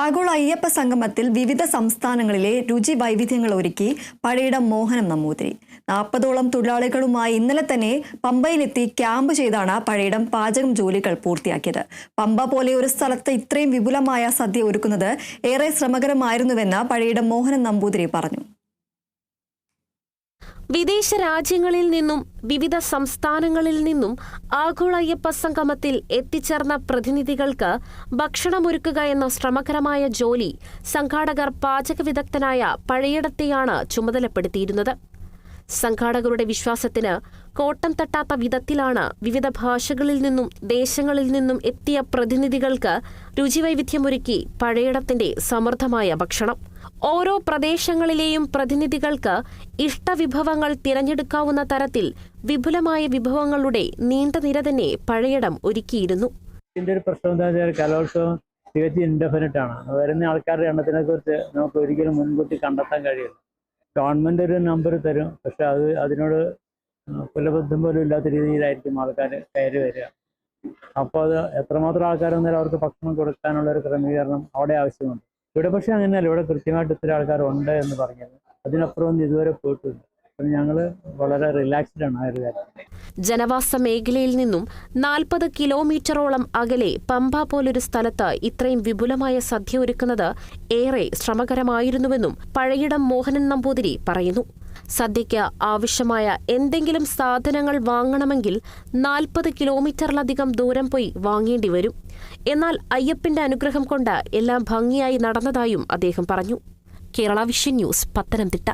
ആഗോള അയ്യപ്പ സംഗമത്തിൽ വിവിധ സംസ്ഥാനങ്ങളിലെ രുചി വൈവിധ്യങ്ങൾ ഒരുക്കി പഴയിടം മോഹനം നമ്പൂതിരി. നാൽപ്പതോളം തൊഴിലാളികളുമായി ഇന്നലെ തന്നെ പമ്പയിലെത്തി ക്യാമ്പ് ചെയ്താണ് പഴയിടം പാചകം ജോലികൾ പൂർത്തിയാക്കിയത്. പമ്പ പോലെ ഒരു സ്ഥലത്ത് ഇത്രയും വിപുലമായ സദ്യ ഒരുക്കുന്നത് ഏറെ ശ്രമകരമായിരുന്നുവെന്ന് പഴയിടം മോഹനൻ നമ്പൂതിരി പറഞ്ഞു. വിദേശ രാജ്യങ്ങളിൽ നിന്നും വിവിധ സംസ്ഥാനങ്ങളിൽ നിന്നും ആഗോള അയ്യപ്പ സംഗമത്തിൽ എത്തിച്ചേർന്ന പ്രതിനിധികൾക്ക് ഭക്ഷണമൊരുക്കുക എന്ന ശ്രമകരമായ ജോലി സംഘാടകർ പാചക വിദഗ്ധനായ പഴയിടത്തെയാണ് ചുമതലപ്പെടുത്തിയിരുന്നത്. സംഘാടകരുടെ വിശ്വാസത്തിന് കോട്ടം തട്ടാത്ത വിധത്തിലാണ് വിവിധ ഭാഷകളിൽ നിന്നും ദേശങ്ങളിൽ നിന്നും എത്തിയ പ്രതിനിധികൾക്ക് രുചിവൈവിധ്യമൊരുക്കി പഴയിടത്തിന്റെ സമൃദ്ധമായ ഭക്ഷണം. ഓരോ പ്രദേശങ്ങളിലെയും പ്രതിനിധികൾക്ക് ഇഷ്ടവിഭവങ്ങൾ തിരഞ്ഞെടുക്കാവുന്ന തരത്തിൽ വിപുലമായ വിഭവങ്ങളുടെ നീണ്ട നിര തന്നെ പഴയിടം ഒരുക്കിയിരുന്നു. ഇതിന്റെ ഒരു പ്രശ്നം എന്താ വെച്ചാൽ കലോത്സവം തികച്ചും ഇൻഡെഫിനിറ്റ് ആണ്. വരുന്ന ആൾക്കാരുടെ എണ്ണത്തിനെ കുറിച്ച് നമുക്ക് ഒരിക്കലും മുൻകൂട്ടി കണ്ടെത്താൻ കഴിയില്ല. ഗവൺമെന്റ് ഒരു നമ്പർ തരും. പക്ഷെ അത് അതിനോട് കുലബദ്ധം പോലും ഇല്ലാത്ത രീതിയിലായിരിക്കും ആൾക്കാർ കയറി വരിക. അപ്പോൾ അത് എത്രമാത്രം ആൾക്കാർ വന്നാലും അവർക്ക് ഭക്ഷണം കൊടുക്കാനുള്ള ഒരു ക്രമീകരണം അവിടെ ആവശ്യമുണ്ട്. ഇവിടെ പക്ഷെ അങ്ങനെയല്ല. ഇവിടെ കൃത്യമായിട്ട് ഇത്ര ആൾക്കാർ ഉണ്ട് എന്ന് പറഞ്ഞത്. അതിനപ്പുറം ഇതുവരെ പോയിട്ടില്ല. ഞങ്ങൾ വളരെ റിലാക്സ്ഡ് ആണ് ആ ഒരു കാര്യം. ജനവാസ മേഖലയിൽ നിന്നും നാൽപ്പത് കിലോമീറ്ററോളം അകലെ പമ്പ പോലൊരു സ്ഥലത്ത് ഇത്രയും വിപുലമായ സദ്യ ഒരുക്കുന്നത് ഏറെ ശ്രമകരമായിരുന്നുവെന്നും പഴയിടം മോഹനൻ നമ്പൂതിരി പറയുന്നു. സദ്യയ്ക്ക് ആവശ്യമായ എന്തെങ്കിലും സാധനങ്ങൾ വാങ്ങണമെങ്കിൽ നാൽപ്പത് കിലോമീറ്ററിലധികം ദൂരം പോയി വാങ്ങേണ്ടി വരും. എന്നാൽ അയ്യപ്പന്റെ അനുഗ്രഹം കൊണ്ട് എല്ലാം ഭംഗിയായി നടന്നതായും അദ്ദേഹം പറഞ്ഞു. Kerala vision news Pathanamthitta.